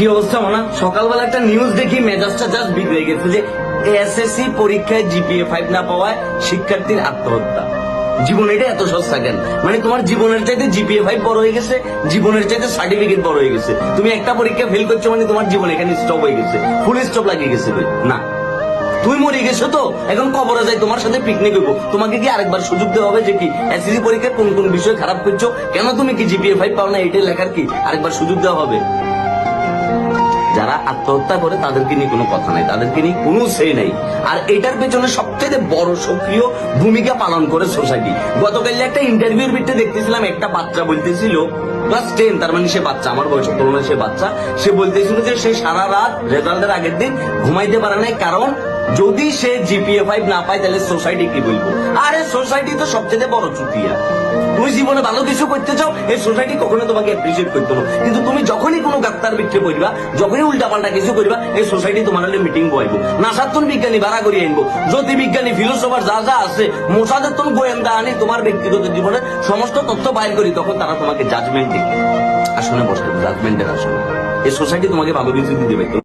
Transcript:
কি অবস্থা মানা? সকালবেলা একটা নিউজ দেখি, মেজাজটা জাস্ট বিগড়ে গেছে যে এসএসসি পরীক্ষায় জিপিএ ফাইভ না পাওয়ায় শিক্ষার্থীর আত্মহত্যা। জীবন এটা এত সস্তা কেন? মানে তোমার জীবনের চাইতে জিপিএ ফাইভ বড় হয়ে গেছে, জীবনের চাইতে সার্টিফিকেট বড় হয়ে গেছে। তুমি একটা পরীক্ষা ফেল করছ মানে তোমার জীবন এখানে স্টপ হয়ে গেছে ফুল স্টপ লাগিয়ে গেছে না। তুমি মরে গেছো তো, এখন কবরে যাই তোমার সাথে পিকনিক হইব। তোমাকে কি আরেকবার সুযোগ দেওয়া হবে যে কি এসএসসি পরীক্ষায় কোন কোন বিষয় খারাপ করছ? কেন তুমি কি জিপিএ ফাইভ পাও না? এটাই লেখার কি? আরেকবার সুযোগ দেওয়া হবে। আত্মহত্যা করে তাদেরকে নিয়ে কোনো কথা নাই, তাদেরকে নিয়ে কোনো সে নেই। আর এটার পেছনে সবথেকে বড় সক্রিয় ভূমিকা পালন করে সোসাইটি। গতকাল একটা ইন্টারভিউর ভিত্তিতে দেখতেছিলাম, একটা বাচ্চা বলতেছিল ক্লাস টেন তার মানে সে বাচ্চা, আমার বয়স তুলনায় সে বাচ্চা, সে বলতেছিল যে সে সারা রাত রেজাল্টের আগের দিন ঘুমাইতে পারে নাই, কারণ যদি সে জিপিএ ফাইভ না পায়, তাহলে সোসাইটি কি বলব? আরে সোসাইটি তো সবচেয়ে বড় চুতিয়া। জীবনে ভালো কিছু করতে চাও, এই সোসাইটি কখনো তোমাকে অ্যাপ্রিসিয়েট করতো না। কিন্তু তুমি যখনই কোনো গাত্তার বিক্রি করবা যখনই উল্টাপাল্টা কিছু করবা, এই সোসাইটি তোমার হলে মিটিং বয়াইবো নাসাত্তন বিজ্ঞানী ভাড়া করিয়ে আনব। জ্যোতি বিজ্ঞানী ফিলোসফার যা যা আছে, মোসাদেতন গোয়েন্দা আনি তোমার ব্যক্তিগত জীবনের সমস্ত তথ্য বাইর করি, তখন তারা তোমাকে জাজমেন্ট আসনে বসতে জাজমেন্টের আসনে এই সোসাইটি তোমাকে ভালো কিছু দিতে পারতো